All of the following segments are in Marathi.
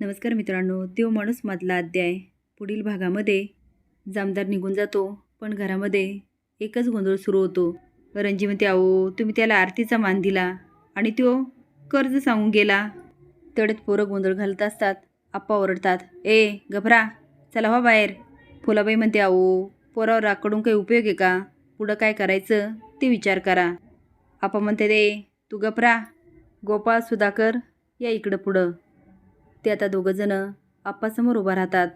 नमस्कार मित्रांनो देव माणूस मधला अध्याय. पुढील भागामध्ये जामदार निघून जातो पण घरामध्ये एकच गोंधळ सुरू होतो. रणजी म्हणते तुम्ही त्याला आरतीचा मान दिला आणि तो कर्ज सांगून गेला. तेवढ्यात पोरं गोंधळ घालत असतात आप्पा ओरडतात ए गभरा चला हो बाहेर. फुलाबाई म्हणते आहो पोरावर राकडून काही उपयोग आहे का? पुढं काय करायचं ते विचार करा. आप्पा म्हणते रे तू गपरा गोपाळ सुधाकर या इकडं पुढं. ते आता दोघंजणं आप्पासमोर उभा राहतात.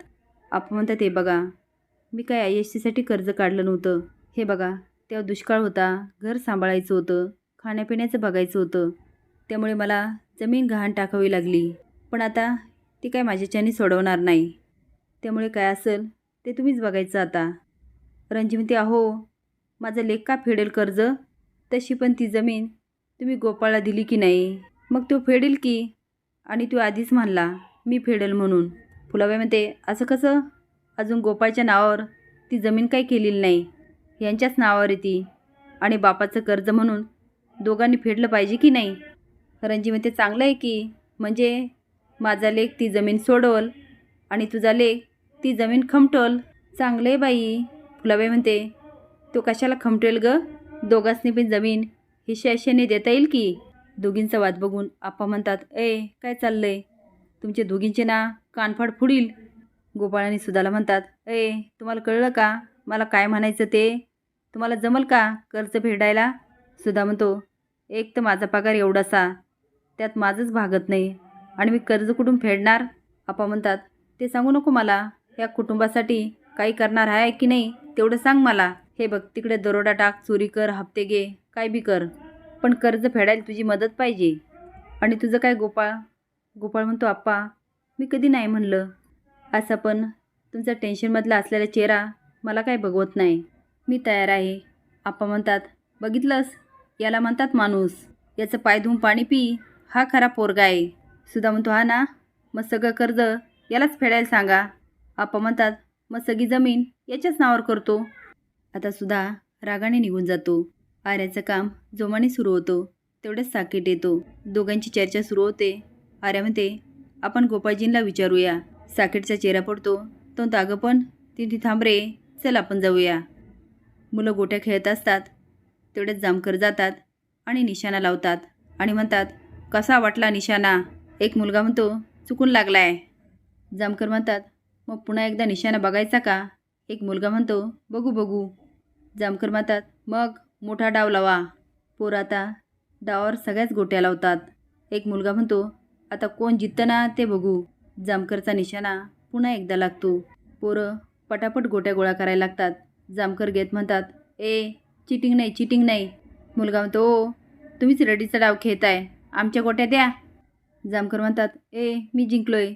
आप्पा म्हणतात हे बघा मी काय आय एस सीसाठी कर्ज काढलं नव्हतं. हे बघा तेव्हा दुष्काळ होता घर सांभाळायचं होतं खाण्यापिण्याचं बघायचं होतं. त्यामुळे मला जमीन गहाण टाकावी लागली. पण आता ती काय माझ्याच्याने सोडवणार नाही. त्यामुळे काय असेल ते तुम्हीच बघायचं आता. रणजी म्हणते अहो माझं लेख का फेडेल कर्ज? तशी पण ती जमीन तुम्ही गोपाळला दिली की नाही? मग तो फेडेल की? आणि तू आधीच म्हणला मी फेडेल म्हणून. फुलाबाई म्हणते असं कसं? अजून गोपाळच्या नावावर ती जमीन काही केलेली नाही. यांच्याच नावावर आहे ती. आणि बापाचं कर्ज म्हणून दोघांनी फेडलं पाहिजे की नाही? रणजी म्हणते चांगलं आहे की. म्हणजे माझा लेख ती जमीन सोडवल आणि तुझा लेख ती जमीन खमटल चांगलं आहे बाई. फुलाबाई म्हणते तो कशाला खमटेल ग? दोघांसनी पण जमीन हिशाशाने देता येईल की? दोघींचा वाद बघून आप्पा म्हणतात ए काय चाललंय? तुमचे दोघींचे ना कानफाड फुडील. गोपाळ आणि सुदाला म्हणतात ए तुम्हाला कळलं का? मला काय म्हणायचं ते? तुम्हाला जमल का कर्ज फेडायला? सुधा म्हणतो एक तर माझा पगार एवढासा त्यात माझंच भागत नाही. आणि मी कर्ज कुठून फेडणार? आप्पा म्हणतात ते सांगू नको मला. या कुटुंबासाठी काही करणार आहे की नाही तेवढं सांग मला. हे बघ तिकडे दरोडा टाक चोरी कर हप्ते घे काय बी कर. पण कर्ज फेडायला तुझी मदत पाहिजे. आणि तुझं काय गोपाळ? गोपाळ म्हणतो आप्पा मी कधी नाही म्हणलं. असं पण तुमचा टेन्शनमधला असलेला चेहरा मला काय बघवत नाही. मी तयार आहे. आप्पा म्हणतात बघितलंस? याला म्हणतात माणूस. याचं पाय धुवून पाणी पी. हा खरा पोरगा आहे. सुद्धा म्हणतो हा ना? मग सगळं कर्ज यालाच फेडायला सांगा. आप्पा म्हणतात मग सगळी जमीन याच्याच नावावर करतो. आता सुद्धा रागाने निघून जातो. आर्याचं काम जोमाने सुरू होतो तेवढ्याच साकीट येतो. दोघांची चर्चा सुरू होते. आर्या म्हणते आपण गोपाळजींना विचारूया. साकीटचा चेहरा पडतो. तो तागं पण. तिथे थांब रे. चल आपण जाऊया. मुलं गोट्या खेळत असतात. तेवढ्याच जामकर जातात आणि निशाणा लावतात आणि म्हणतात कसा वाटला निशाणा? एक मुलगा म्हणतो चुकून लागलाय. जामकर म्हणतात मग पुन्हा एकदा निशाणा बघायचा का? एक मुलगा म्हणतो बघू बघू. जामकर म्हणतात मग मोठा डाव लावा. पोर आता डावावर सगळ्याच गोट्या लावतात. एक मुलगा म्हणतो आता कोण जिततं ना ते बघू. जामकरचा निशाणा पुन्हा एकदा लागतो. पोरं पटापट गोट्या गोळा करायला लागतात. जामकर घेत म्हणतात ए चिटिंग नाही चिटिंग नाही. मुलगा म्हणतो ओ तुम्हीच रेडीचा डाव खेळताय. आमच्या गोट्या द्या. जामकर म्हणतात ए मी जिंकलोय.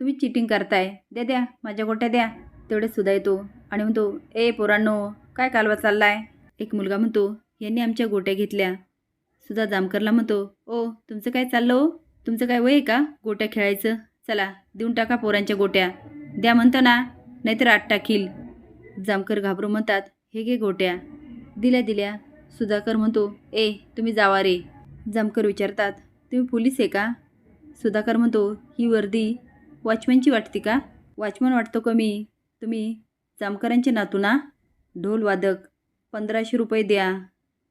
तुम्ही चिटिंग करताय. द्या द्या माझ्या गोट्या द्या. तेवढे सुद्धा येतो आणि म्हणतो ए पोरांनो काय कालवा चाललाय? एक मुलगा म्हणतो यांनी आमच्या गोट्या घेतल्या. सुद्धा जामकरला म्हणतो ओ तुमचं काय चाललं हो? तुमचं काय वय आहे का? गोट्या खेळायचं? चला देऊन टाका पोरांच्या गोट्या. द्या म्हणतो ना नाहीतर आत टाकील. जामकर घाबरू म्हणतात हे घे गोट्या. दिल्या दिल्या. सुधाकर म्हणतो ए तुम्ही जावा रे. जामकर विचारतात तुम्ही पोलीस आहे का? सुधाकर म्हणतो ही वर्दी वॉचमॅनची वाटते का? वॉचमन वाटतो कमी. तुम्ही जामकरांचे नातू ना? ढोल वादक. पंधराशे रुपये द्या.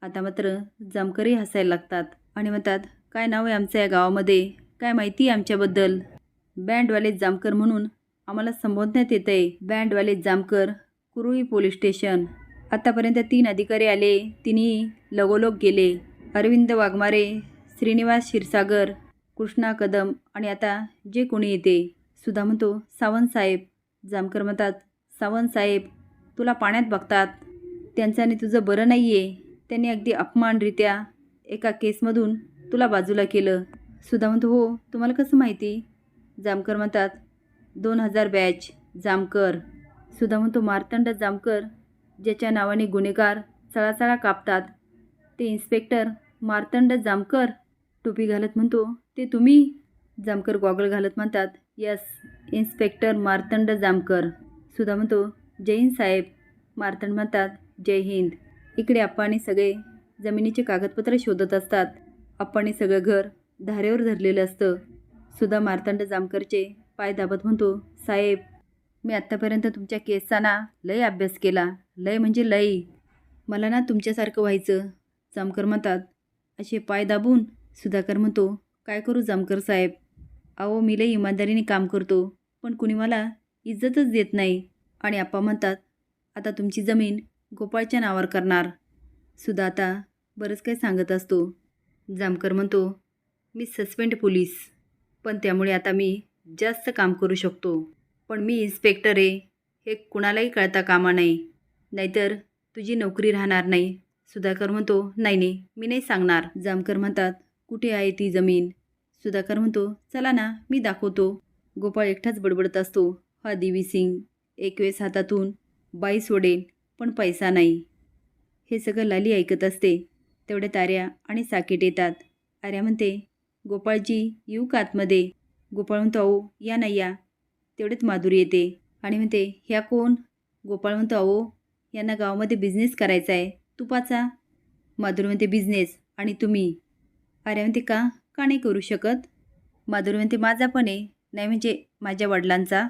आता मात्र जामकरही हसायला लागतात आणि म्हणतात काय नाव आहे आमचं या गावामध्ये? काय माहिती आहे आमच्याबद्दल? बँडवाले जामकर म्हणून आम्हाला संबोधण्यात येतं आहे बँडवाले जामकर कुरुळी पोलीस स्टेशन. आतापर्यंत तीन अधिकारी आले. तिन्ही लगोलोक गेले. अरविंद वाघमारे श्रीनिवास क्षीरसागर कृष्णा कदम आणि आता जे कोणी येते. सुधा म्हणतो सावंत साहेब. जामकर म्हणतात सावंत साहेब तुला पाण्यात बघतात. त्यांच्याने तुझं बरं नाही आहे त्यांनी अगदी अपमानरित्या एका केसमधून तुला बाजूला केलं. सुधा म्हणतो हो तुम्हाला कसं माहिती? जामकर म्हणतात दोन हजार बॅच जामकर. सुधा म्हणतो मार्तंड जामकर ज्याच्या नावाने गुन्हेगार चळाचळा कापतात. ते इन्स्पेक्टर मार्तंड जामकर. टोपी घालत म्हणतो ते तुम्ही? जामकर गॉगल घालत म्हणतात यस इन्स्पेक्टर मार्तंड जामकर. सुधा म्हणतो जैन साहेब मार्तंड म्हणतात जय हिंद. इकडे आप्पाने सगळे जमिनीचे कागदपत्र शोधत असतात. आप्पाने सगळं घर धारेवर धरलेलं असतं. सुधा मार्तंड जामकरचे पाय दाबत म्हणतो साहेब मी आत्तापर्यंत तुमच्या केसचा ना लय अभ्यास केला. लय म्हणजे लय मला ना तुमच्यासारखं व्हायचं जामकर म्हणतात. असे पाय दाबून सुधाकर म्हणतो काय करू जामकर साहेब? अहो मी लय इमानदारीने काम करतो पण कुणी मला इज्जतच देत नाही. आणि आप्पा म्हणतात आता तुमची जमीन गोपाळच्या नावावर करणार. सुद्धा आता बरंच काही सांगत असतो. जामकर म्हणतो मी सस्पेंड पोलीस पण त्यामुळे आता मी जास्त काम करू शकतो. पण मी इन्स्पेक्टर आहे हे कुणालाही कळता कामा नाही नाहीतर तुझी नोकरी राहणार नाही. सुधाकर म्हणतो नाही नाही मी नाही सांगणार. जामकर म्हणतात कुठे आहे ती जमीन? सुधाकर म्हणतो चला ना मी दाखवतो. गोपाळ एकटाच बडबडत असतो. हा दिवी सिंग एक वेळेस हातातून बाई सोडेल पण पैसा नाही. हे सगळं लाली ऐकत असते. तेवढ्या ताऱ्या आणि साकेट येतात. आर्या म्हणते गोपाळजी येऊ का आतमध्ये? गोपाळ म्हणतो अहो या नाही या. तेवढेच माधुरी येते आणि म्हणते ह्या कोण? गोपाळ म्हणतो अहो यांना गावामध्ये बिझनेस करायचा आहे. तुपाचा माधुरी म्हणते बिझनेस आणि तुम्ही? आर्या म्हणते का? का नाही करू शकत? माधुरी म्हणते माझा पण आहे. नाही म्हणजे माझ्या वडिलांचा.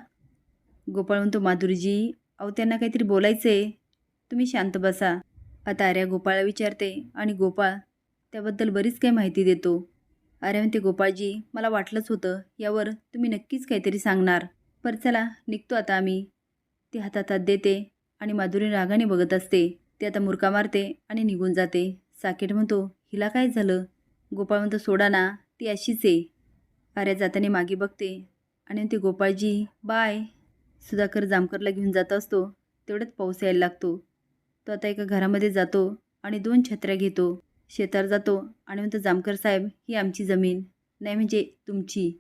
गोपाळ म्हणतो माधुरीजी अहो त्यांना काहीतरी बोलायचं आहे तुम्ही शांत बसा. आता आर्या गोपाळला विचारते आणि गोपाळ त्याबद्दल बरीच काही माहिती देतो. अरे म्हणते गोपाळजी मला वाटलंच होतं यावर तुम्ही नक्कीच काहीतरी सांगणार. पर चला निघतो आता आम्ही. ती हातात हात देते आणि माधुरी रागाने बघत असते. ती आता मुरका मारते आणि निघून जाते. साकेट म्हणतो हिला काय झालं? गोपाळ म्हणतो सोडा ना ती अशीच आहे. आर्या जाताना मागे बघते आणि ते गोपाळजी बाय. सुधाकर जामकरला घेऊन जात असतो. तेवढ्यात पाऊस यायला लागतो. तो आता एका घरामध्ये जातो आणि दोन छत्र्या घेतो. शेतावर जातो आणि म्हणतो जामकर साहेब ही आमची जमीन. नाही म्हणजे तुमची.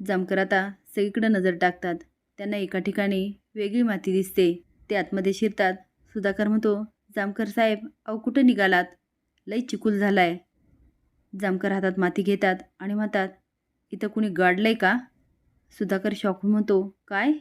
जामकर आता सगळीकडं नजर टाकतात. त्यांना एका ठिकाणी वेगळी माती दिसते. ते आतमध्ये शिरतात. सुधाकर म्हणतो जामकर साहेब अहो कुठं निघालात? लई चिकूल झालाय. जामकर हातात माती घेतात आणि म्हणतात इथं कुणी गाडलंय का? सुधाकर शॉक म्हणतो काय?